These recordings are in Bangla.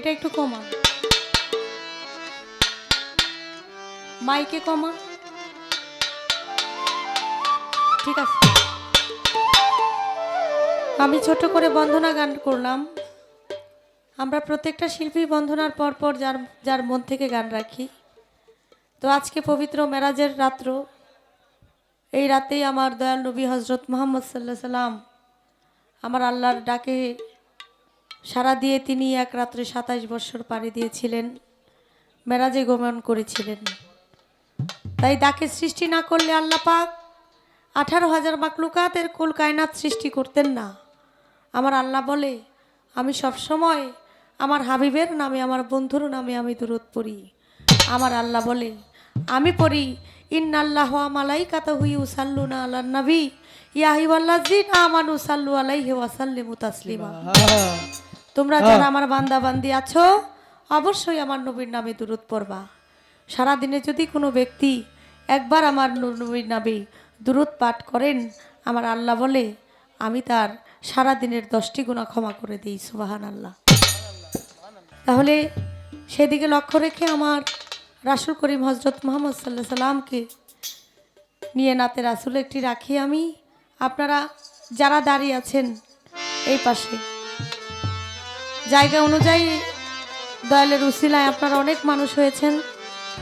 এটা একটু কমা। মাইকে কমা। ঠিক আছে। আমি ছোট করে বন্ধনা গান করলাম। আমরা প্রত্যেকটা শিল্পী বন্ধনার পর পর যার যার মন থেকে গান রাখি। তো আজকে পবিত্র মেরাজের রাত্র। এই রাতেই আমার দয়াল নবী হজরত মোহাম্মদ সাল্লাহ সাল্লাম আমার আল্লাহর ডাকে সারা দিয়ে তিনি এক রাত্রে সাতাশ বৎসর পাড়ি দিয়েছিলেন, মেরাজে গমন করেছিলেন। তাই ডাকে সৃষ্টি না করলে আল্লাহ পাক আঠারো হাজার মাকলুকাতের কুল কায়নাত সৃষ্টি করতেন না। আমার আল্লাহ বলে, আমি সব সময় আমার হাবিবের নামে, আমার বন্ধুর নামে আমি দূরত পড়ি। আমার আল্লাহ বলে, আমি পড়ি, ইন্নাল্লাহ মালাই কাতা হুই উসাল্লু না আল্লাহ নবী ইয়াহিওয়াল্লাজিন আমানু সাল্লু আলাইহি ওয়াসাল্লিমু তাসলিমা। তোমরা যারা আমার বান্দা বান্দি আছো অবশ্যই আমার নবীর নামে দূরত পড়বা। সারাদিনে যদি কোনো ব্যক্তি একবার আমার নবীর নামে দূরত পাঠ করেন আমার আল্লাহ বলে আমি তার সারা দিনের দশটি গুণা ক্ষমা করে দিই সুবাহান আল্লাহ তাহলে সেদিকে লক্ষ্য রেখে আমার রাসুল করিম হজরত মোহাম্মদ সাল্লাহ সাল্লামকে নিয়ে নাতে রাসুল একটি রাখি আমি। আপনারা যারা দাঁড়িয়ে আছেন এই পাশে জায়গা অনুযায়ী দয়ালের উসিলায় আপনারা অনেক মানুষ হয়েছেন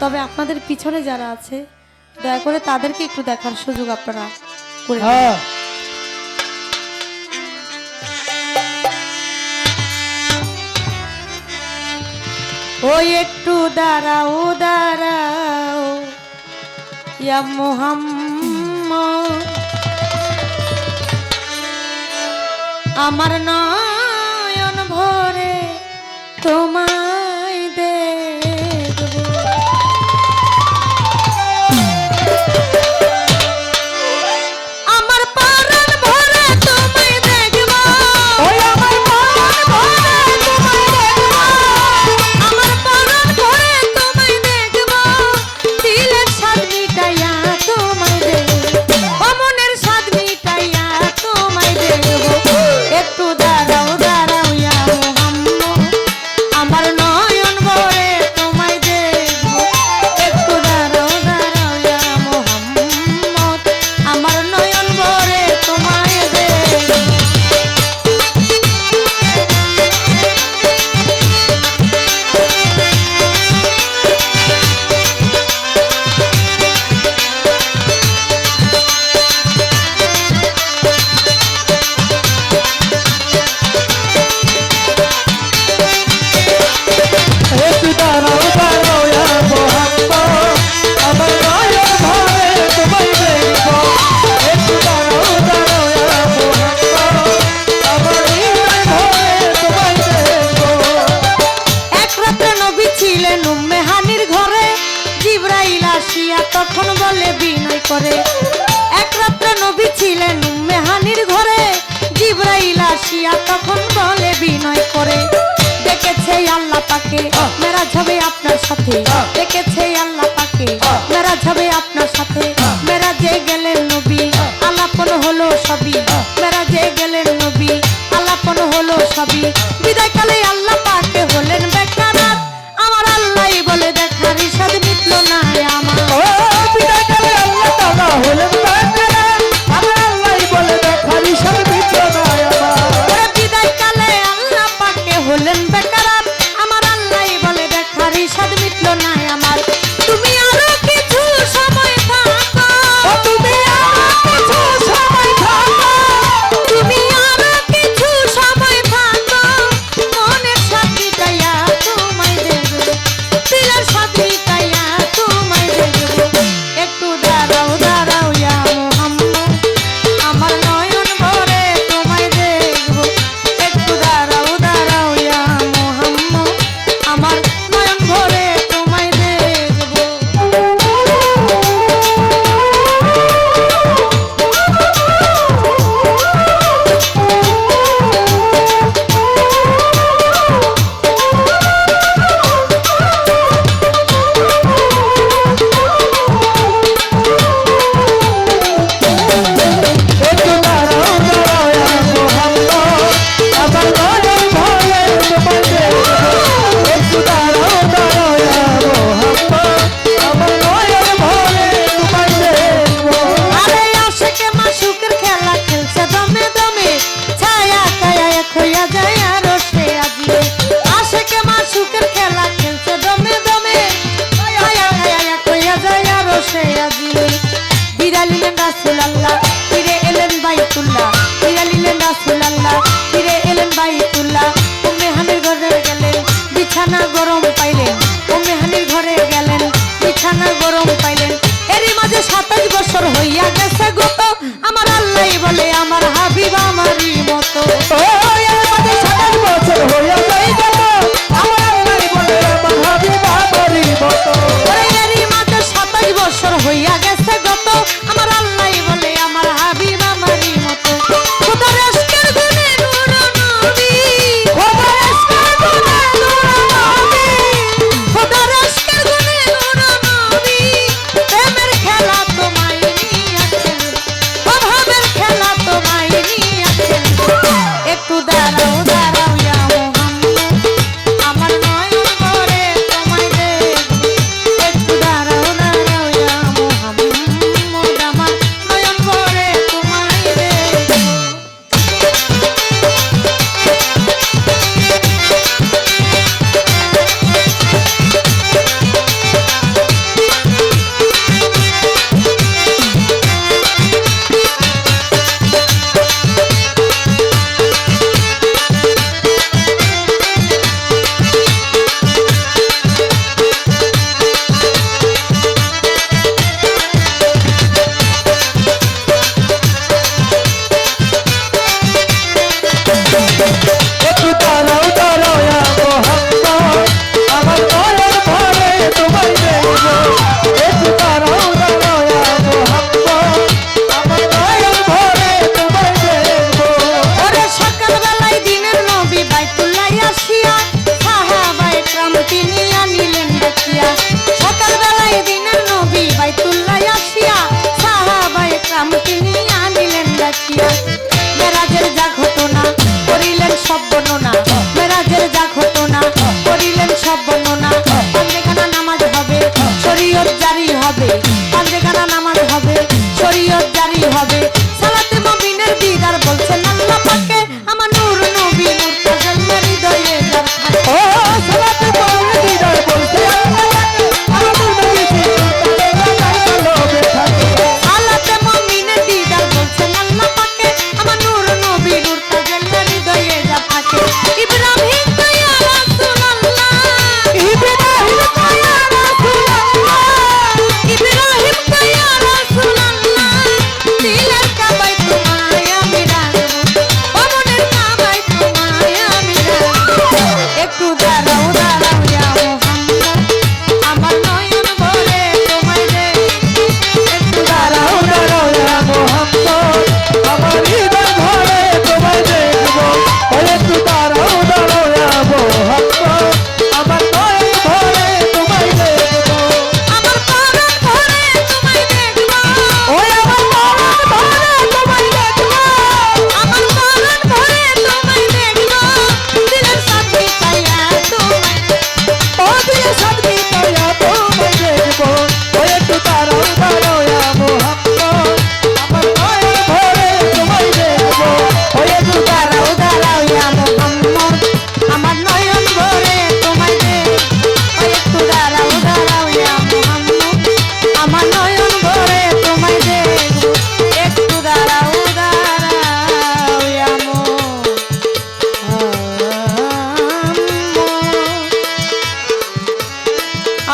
তবে আপনাদের পিছনে যারা আছে দয়া করে তাদেরকে একটু দেখার সুযোগ আপনারা করে। হ্যাঁ ওই একটু দাঁড়াও দাঁড়াও ইয়া মোহাম্মদ আমার ভরে তোমায় নবী ছিলেন উম্মে ঘরে। জিব্রাইল আসিয়া তখন বলে, বিনয় করে। এক নবী ছিলেন উম্মে ঘরে। জিব্রাইল আসিয়া তখন বলে, বিনয় করে। দেখেছে আল্লাহ পাকে। মেরা যাবে আপনার সাথে। দেখেছে আল্লাহ পাকে। মেরা যাবে আপনার সাথে। মেরা যে গেলেন নবী। আলাপন হলো সবই।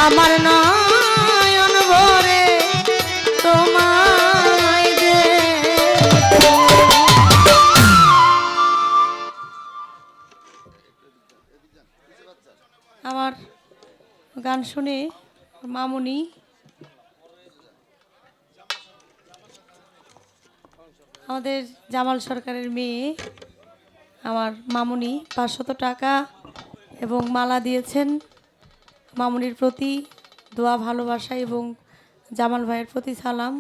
আমার নয়ন ভরে তোমায় আমার গান শুনে মামুনি আমাদের জামাল সরকারের মেয়ে, আমার মামুনি পাঁচশত টাকা এবং মালা দিয়েছেন। মামুনির প্রতি দোয়া ভালোবাসা এবং জামাল ভাইয়ের প্রতি সালাম।